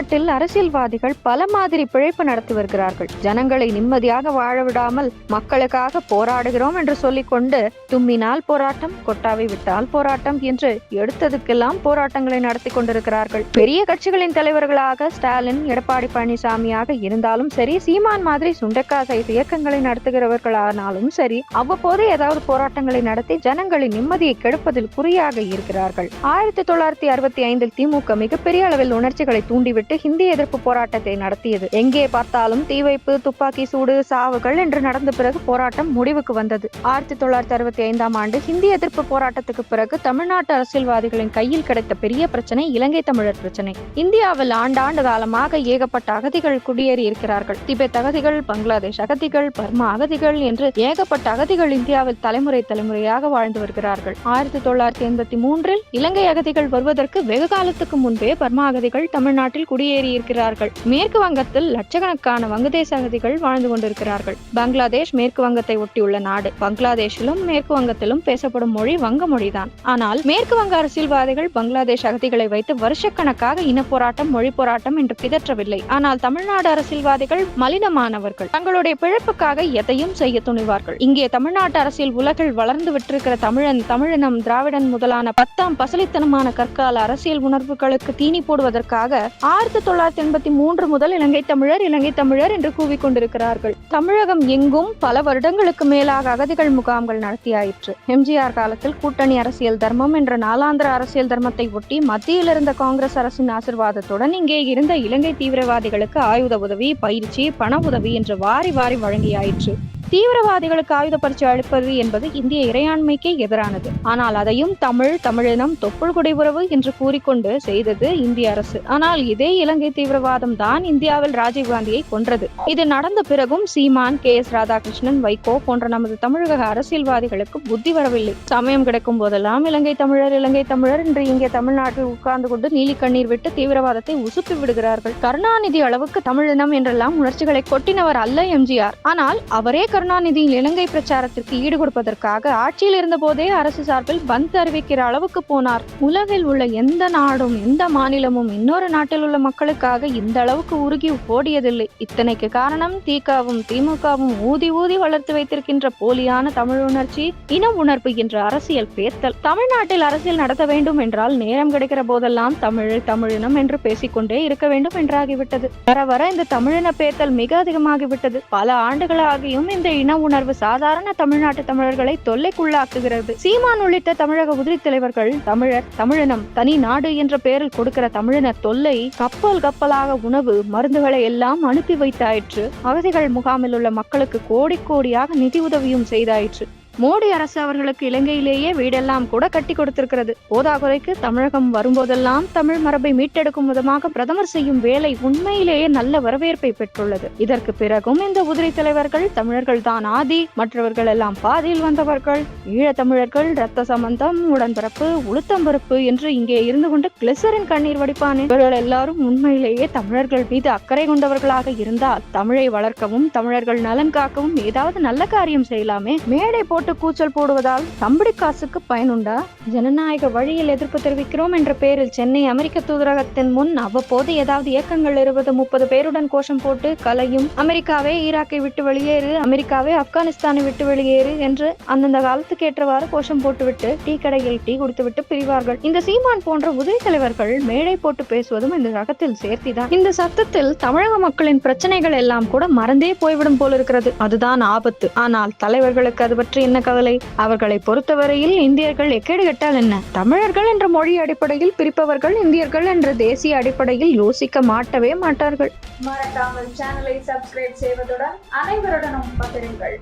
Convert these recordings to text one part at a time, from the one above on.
தமிழ்நாட்டில் அரசியல்வாதிகள் பல மாதிரி பிழைப்பு நடத்தி வருகிறார்கள். ஜனங்களை நிம்மதியாக வாழ விடாமல் மக்களுக்காக போராடுகிறோம் என்று சொல்லிக்கொண்டு தும்மினால் போராட்டம் கொட்டாவை விட்டால் போராட்டம் என்று எடுத்ததுக்கெல்லாம் போராட்டங்களை நடத்தி கொண்டிருக்கிறார்கள். பெரிய கட்சிகளின் தலைவர்களாக ஸ்டாலின் எடப்பாடி பழனிசாமியாக இருந்தாலும் சரி சீமான் மாதிரி சுண்டக்கா சைஸ் இயக்கங்களை நடத்துகிறவர்களானாலும் சரி அவ்வப்போது ஏதாவது போராட்டங்களை நடத்தி ஜனங்களின் நிம்மதியை கெடுப்பதில் குறியாக இருக்கிறார்கள். ஆயிரத்தி தொள்ளாயிரத்தி அறுபத்தி ஐந்தில் திமுக மிகப்பெரிய அளவில் உணர்ச்சிகளை தூண்டிவிட்டு ஹிந்தி எதிர்ப்பு போராட்டத்தை நடத்தியது. எங்கே பார்த்தாலும் தீ வைப்பு துப்பாக்கி சூடு சாவுகள் என்று நடந்த பிறகு போராட்டம் முடிவுக்கு வந்தது. ஆயிரத்தி தொள்ளாயிரத்தி அறுபத்தி ஐந்தாம் ஆண்டு ஹிந்தி எதிர்ப்பு போராட்டத்துக்கு பிறகு தமிழ்நாட்டு அரசியல்வாதிகளின் கையில் கிடைத்த பெரிய பிரச்சனை இலங்கை தமிழர் பிரச்சனை. இந்தியாவில் ஆண்டாண்டு காலமாக ஏகப்பட்ட அகதிகள் குடியேறி இருக்கிறார்கள். திபெத் அகதிகள் பங்களாதேஷ் அகதிகள் பர்மா அகதிகள் என்று ஏகப்பட்ட அகதிகள் இந்தியாவில் தலைமுறை தலைமுறையாக வாழ்ந்து வருகிறார்கள். ஆயிரத்தி தொள்ளாயிரத்தி எண்பத்தி மூன்றில் இலங்கை அகதிகள் வருவதற்கு வெகு காலத்துக்கு முன்பே பர்மா அகதிகள் தமிழ்நாட்டில் குடியேறி இருக்கிறார்கள் மேற்கு வங்கத்தில் லட்சக்கணக்கான வங்கதேச அகதிகள் வாழ்ந்து கொண்டிருக்கிறார்கள். பங்களாதேஷ் மேற்கு வங்கத்தை ஒட்டியுள்ள நாடு. பங்களாதேஷிலும் மேற்கு வங்கத்திலும் பேசப்படும் மொழி வங்க மொழிதான். ஆனால் மேற்கு வங்க அரசியல்வாதிகள் பங்களாதேஷ் அகதிகளை வைத்து வருஷக்கணக்காக இன போராட்டம் மொழி போராட்டம் என்று பிதற்றவில்லை. ஆனால் தமிழ்நாடு அரசியல்வாதிகள் மலினமானவர்கள். தங்களுடைய பிழப்புக்காக எதையும் செய்ய துணிவார்கள். இங்கே தமிழ்நாட்டு அரசியல் உலகில் வளர்ந்து விட்டிருக்கிற தமிழன் தமிழினம் திராவிடன் முதலான பத்தாம் பசலித்தனமான கற்கால அரசியல் உணர்வுகளுக்கு தீனி போடுவதற்காக ஆயிரத்தி தொள்ளாயிரத்தி எண்பத்தி மூன்று முதல் இலங்கை தமிழர் இலங்கை தமிழர் என்று கூவிக்கொண்டிருக்கிறார்கள். தமிழகம் எங்கும் பல வருடங்களுக்கு மேலாக அகதிகள் முகாம்கள் நடத்தியாயிற்று. எம்ஜிஆர் காலத்தில் கூட்டணி அரசியல் தர்மம் என்ற நாலாந்திர அரசியல் தர்மத்தை ஒட்டி மத்தியில் இருந்த காங்கிரஸ் அரசின் ஆசிர்வாதத்துடன் இங்கே இருந்த இலங்கை தீவிரவாதிகளுக்கு ஆயுத உதவி பயிற்சி பண உதவி என்று வாரி வாரி வழங்கியாயிற்று. தீவிரவாதிகளுக்கு ஆயுத பரிசு அளிப்பது என்பது இந்திய இறையாண்மைக்கே எதிரானது. ஆனால் அதையும் தமிழ் தமிழினம் தொப்புள் குடை உறவு என்று கூறிக்கொண்டு செய்தது இந்திய அரசு. ஆனால் இதே இலங்கை தீவிரவாதம் தான் இந்தியாவில் ராஜீவ்காந்தியை கொன்றது. இது நடந்த பிறகும் சீமான் கே. எஸ். ராதாகிருஷ்ணன் வைகோ போன்ற நமது தமிழக அரசியல்வாதிகளுக்கு புத்தி வரவில்லை. சமயம் கிடைக்கும் போதெல்லாம் இலங்கை தமிழர் இலங்கை தமிழர் என்று இங்கே தமிழ்நாட்டில் உட்கார்ந்து கொண்டு நீலி கண்ணீர் விட்டு தீவிரவாதத்தை உசுப்பி விடுகிறார்கள். கருணாநிதி அளவுக்கு தமிழினம் என்றெல்லாம் உணர்ச்சிகளை கொட்டினவர் அல்ல எம்ஜிஆர். ஆனால் அவரே கருணாநிதியின் இலங்கை பிரச்சாரத்திற்கு ஈடுகொடுப்பதற்காக ஆட்சியில் இருந்தபோதே அரசு சார்பில் பந்த் அறிவிக்கிற அளவுக்கு போனார். உலகில் உள்ள எந்த நாடும் எந்த மாநிலமும் இன்னொரு நாட்டில் உள்ள மக்களுக்காக இந்த அளவுக்கு உருகி ஓடியதில்லை. இத்தனைக்கு காரணம் தீகாவும் திமுகவும் ஊதி ஊதி வளர்த்து வைத்திருக்கின்ற போலியான தமிழ் உணர்ச்சி இன உணர்வு என்ற அரசியல் பேத்தல் தமிழ்நாட்டில் அரசியல் நடத்த வேண்டும் என்றால் நேரம் கிடைக்கிற போதெல்லாம் தமிழ் தமிழினம் என்று பேசிக்கொண்டே இருக்க வேண்டும் என்றாகிவிட்டது. வர வர இந்த தமிழின பேத்தல் மிக அதிகமாகிவிட்டது. பல ஆண்டுகளாகியும் இந்த இன உணர்வு சாதாரண தமிழ்நாட்டு தமிழர்களை தொல்லைக்குள்ளாக்குகிறது. சீமான் உள்ளிட்ட தமிழக உதிரி தலைவர்கள் தமிழர் தமிழினம் தனி நாடு என்ற பெயரில் கொடுக்கிற தமிழினர் தொல்லை கப்பல் கப்பலாக உணவு மருந்துகளை எல்லாம் அனுப்பி வைத்தாயிற்று. அகதிகள் முகாமில் உள்ள மக்களுக்கு கோடி கோடியாக நிதி உதவியும் செய்தாயிற்று. மோடி அரசு அவர்களுக்கு இலங்கையிலேயே வீடெல்லாம் கூட கட்டி கொடுத்திருக்கிறது. போதாகுறைக்கு தமிழகம் வரும்போதெல்லாம் தமிழ் மரபை மீட்டெடுக்கும் விதமாக பிரதமர் செய்யும் வேலை உண்மையிலேயே நல்ல வரவேற்பை பெற்றுள்ளது. இதற்கு பிறகும் இந்த உதிரி தலைவர்கள் தமிழர்கள் தான் ஆதி மற்றவர்கள் எல்லாம் பாதியில் வந்தவர்கள். ஈழத்தமிழர்கள் ரத்த சம்பந்தம் உடன்பிறப்பு உளுத்தம்பருப்பு என்று இங்கே இருந்து கொண்டு கிளிசரின் கண்ணீர் வடிப்பானே. இவர்கள் எல்லாரும் உண்மையிலேயே தமிழர்கள் மீது அக்கறை கொண்டவர்களாக இருந்தால் தமிழை வளர்க்கவும் தமிழர்கள் நலன் காக்கவும் ஏதாவது நல்ல காரியம் செய்யலாமே. மேடை போட்டு போட்டு கூச்சல் போடுவதால் தம்படி காசுக்கு பயனுண்டா ஜனநாயக வழியில் எதிர்ப்பு தெரிவிக்கிறோம் என்ற பெயரில் சென்னை அமெரிக்க தூதரகத்தின் முன் அவ்வப்போது ஏதாவது இயக்கங்கள் இருபது முப்பது பேருடன் கோஷம் போட்டு கலையும் அமெரிக்காவே ஈராக்கை விட்டு வெளியேறு அமெரிக்காவே ஆப்கானிஸ்தானை விட்டு வெளியேறு என்று அந்தந்த காலத்துக்கு ஏற்றவாறு கோஷம் போட்டுவிட்டு டீ கடையில் டீ கொடுத்துவிட்டு பிரிவார்கள். இந்த சீமான் போன்ற உதவி தலைவர்கள் மேடை போட்டு பேசுவதும் இந்த ரகத்தில் சேர்த்திதான். இந்த சத்தத்தில் தமிழக மக்களின் பிரச்சனைகள் எல்லாம் கூட மறந்தே போய்விடும் போல இருக்கிறது அதுதான் ஆபத்து. ஆனால் தலைவர்களுக்கு அது பற்றி என்ன கவலை? அவர்களை பொறுத்தவரையில் இந்தியர்கள் எக்கேடு கெட்டால் என்ன? தமிழர்கள் என்ற மொழி அடிப்படையில் பிரிப்பவர்கள் இந்தியர்கள் என்ற தேசிய அடிப்படையில் யோசிக்க மாட்டவே மாட்டார்கள். மறக்காமல் சேனலை சப்ஸ்கிரைப் செய்வதுடன் அனைவருடனும் பகிருங்கள்.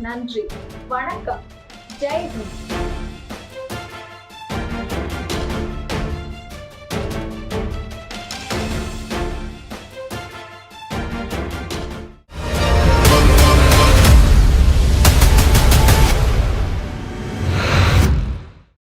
நன்றி. வணக்கம். ஜெய்